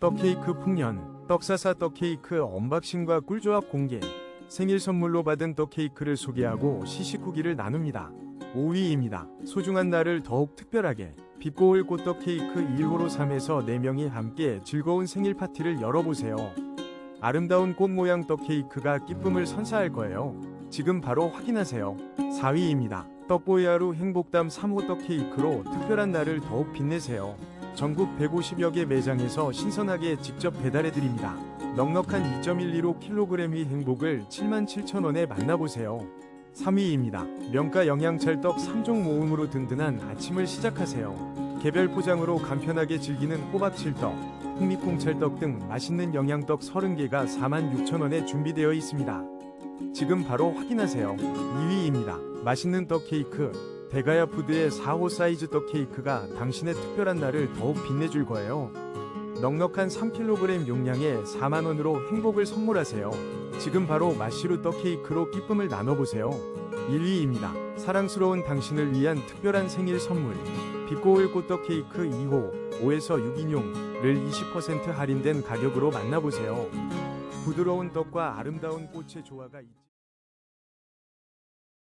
떡케이크 풍년, 떡사사 떡케이크 언박싱과 꿀조합 공개, 생일 선물로 받은 떡케이크를 소개하고 시식 후기를 나눕니다. 5위입니다. 소중한 날을 더욱 특별하게 빛고울 꽃떡 케이크 1호로 3에서 4명이 함께 즐거운 생일 파티를 열어보세요. 아름다운 꽃 모양 떡 케이크가 기쁨을 선사할 거예요. 지금 바로 확인하세요. 4위입니다. 떡보야루 행복담 3호 떡 케이크로 특별한 날을 더욱 빛내세요. 전국 150여 개 매장에서 신선하게 직접 배달해 드립니다. 넉넉한 2.12kg의 행복을 77,000원에 만나보세요. 3위입니다. 명가 영양찰떡 3종 모음으로 든든한 아침을 시작하세요. 개별 포장으로 간편하게 즐기는 호박칠떡, 흑미콩찰떡 등 맛있는 영양떡 30개가 46,000원에 준비되어 있습니다. 지금 바로 확인하세요. 2위입니다. 맛있는 떡 케이크. 대가야 푸드의 4호 사이즈 떡 케이크가 당신의 특별한 날을 더욱 빛내줄 거예요. 넉넉한 3kg 용량에 4만원으로 행복을 선물하세요. 지금 바로 마시루 떡 케이크로 기쁨을 나눠보세요. 1위입니다. 사랑스러운 당신을 위한 특별한 생일 선물. 빛고울 꽃떡 케이크 2호 5에서 6인용을 20% 할인된 가격으로 만나보세요. 부드러운 떡과 아름다운 꽃의 조화가 있지.